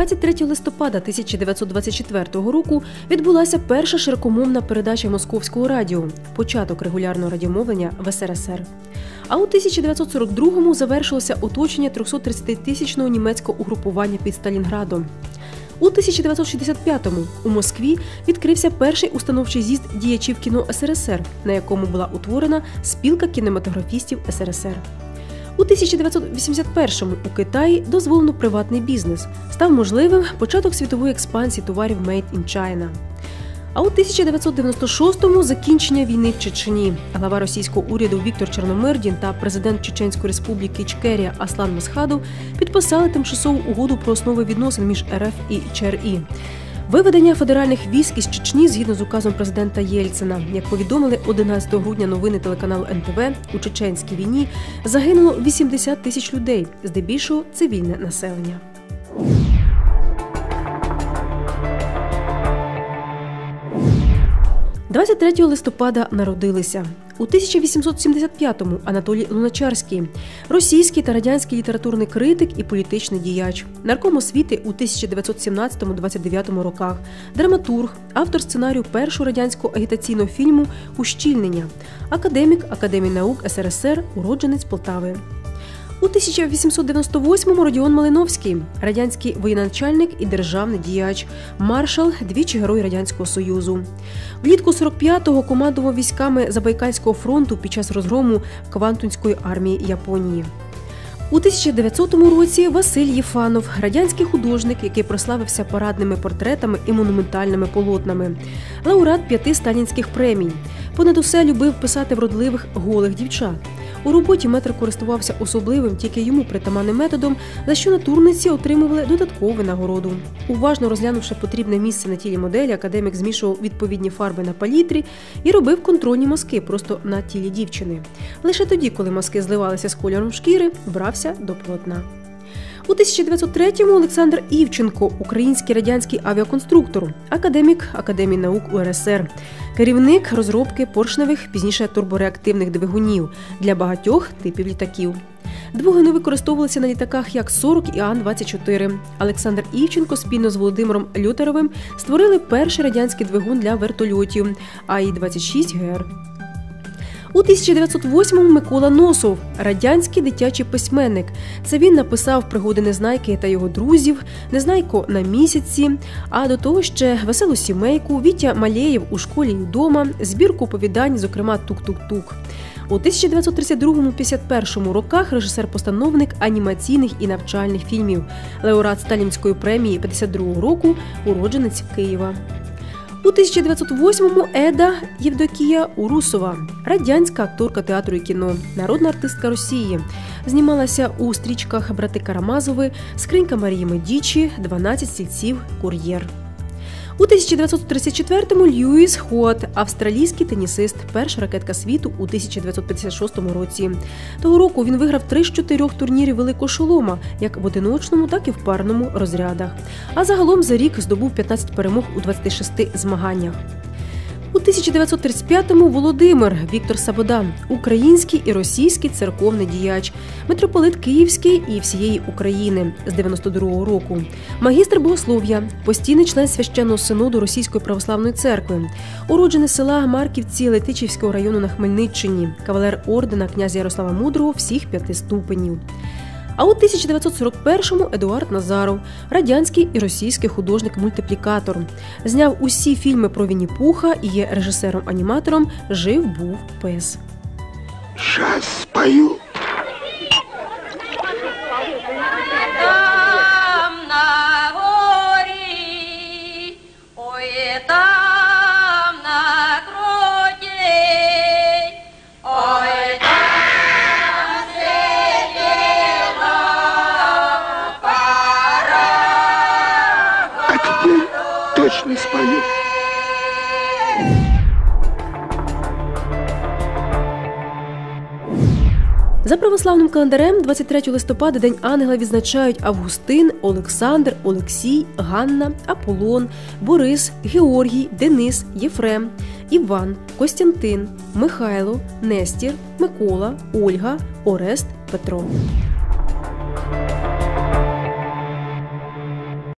23 листопада 1924 року відбулася перша широкомовна передача московського радіо, початок регулярного радіомовлення в СРСР. А у 1942-му завершилося оточення 330-тисячного німецького угрупування під Сталінградом. У 1965-му у Москві відкрився перший установчий з'їзд діячів кіно СРСР, на якому була утворена спілка кінематографістів СРСР. У 1981-му у Китаї дозволено приватний бізнес. Став можливим початок світової експансії товарів «Made in China». А у 1996-му закінчення війни в Чечені. Глава російського уряду Віктор Чорномирдін та президент Чеченської республіки Ічкерія Аслан Масхадов підписали тимчасову угоду про основи відносин між РФ і ЧРІ. Виведення федеральних військ із Чечні згідно з указом президента Єльцина, як повідомили 11 грудня новини телеканалу НТВ у чеченській війні загинуло 80 тисяч людей, здебільшого цивільне населення. «23 листопада народилися у 1875-му Анатолій Луначарський, російський та радянський літературний критик і політичний діяч, нарком освіти у 1917-29 роках, драматург, автор сценарію першого радянського агітаційного фільму Ущільнення, академік Академії наук СРСР, уродженець Полтави. У 1898-му Родіон Малиновський, радянський воєначальник і державний діяч, маршал, двічі герой радянського союзу. Влітку 45-го командував військами Забайкальського фронту під час розгрому Квантунської армії Японії. У 1900 році Василь Єфанов, радянський художник, який прославився парадними портретами і монументальними полотнами, лауреат п'яти сталінських премій. Понад усе любив писати вродливих голих дівчат. У роботі метр користувався особливим, тільки йому притаманним методом, за що натурниці отримували додаткову нагороду. Уважно розглянувши потрібне місце на тілі моделі, академік змішував відповідні фарби на палітрі і робив контрольні мазки просто на тілі дівчини. Лише тоді, коли мазки зливалися з кольором шкіри, брався до полотна. У 1903-му Олександр Івченко, український радянський авіаконструктор, академік Академії наук УРСР, керівник розробки поршневих, пізніше турбореактивних двигунів для багатьох типів літаків. Двигуни використовувалися на літаках як 40 і Ан-24. Олександр Івченко спільно з Володимиром Лютеровим створили перший радянський двигун для вертольотів АІ-26ГР. У 1908-му Микола Носов, радянський дитячий письменник. Це він написав пригоди Незнайки та його друзів, Незнайко на місяці. А до того ще веселу сімейку, Вітя Малєєв у школі і вдома, збірку оповідань, зокрема Тук-тук-тук. У 1932-51 роках режисер-постановник анімаційних і навчальних фільмів, лауреат Сталінської премії 52 року, уродженець Києва. У 1908-му Еда Євдокія Урусова, радянська акторка театру і кіно, народна артистка Росії. Знімалася у стрічках Брати Карамазови, Скринька Марії Медічі, «12 сільців, Кур'єр. У 1934-му Льюіс Хот, австралійський тенісист, перша ракетка світу у 1956 році. Того року він виграв три з чотирьох турнірів Великого шолома, як в одиночному, так і в парному розрядах. А загалом за рік здобув 15 перемог у 26 змаганнях. У 1935-му Володимир Віктор Сабодан, український і російський церковний діяч, митрополит Київський і всієї України з 92-го року, магістр богослов'я, постійний член священного синоду Російської православної церкви, уроджений села Марківці Летичівського району на Хмельниччині, кавалер ордена князя Ярослава Мудрого всіх п'яти ступенів. А у 1941-му Едуард Назаров, радянський і російський художник-мультиплікатор, зняв усі фільми про Вінні-Пуха і є режисером-аніматором Жив був пес. Сейчас спою. Точно спою. За православним календарем 23 листопада День Ангела відзначають Августин, Олександр, Олексій, Ганна, Аполлон, Борис, Георгій, Денис, Єфрем, Іван, Костянтин, Михайло, Нестір, Микола, Ольга, Орест, Петро.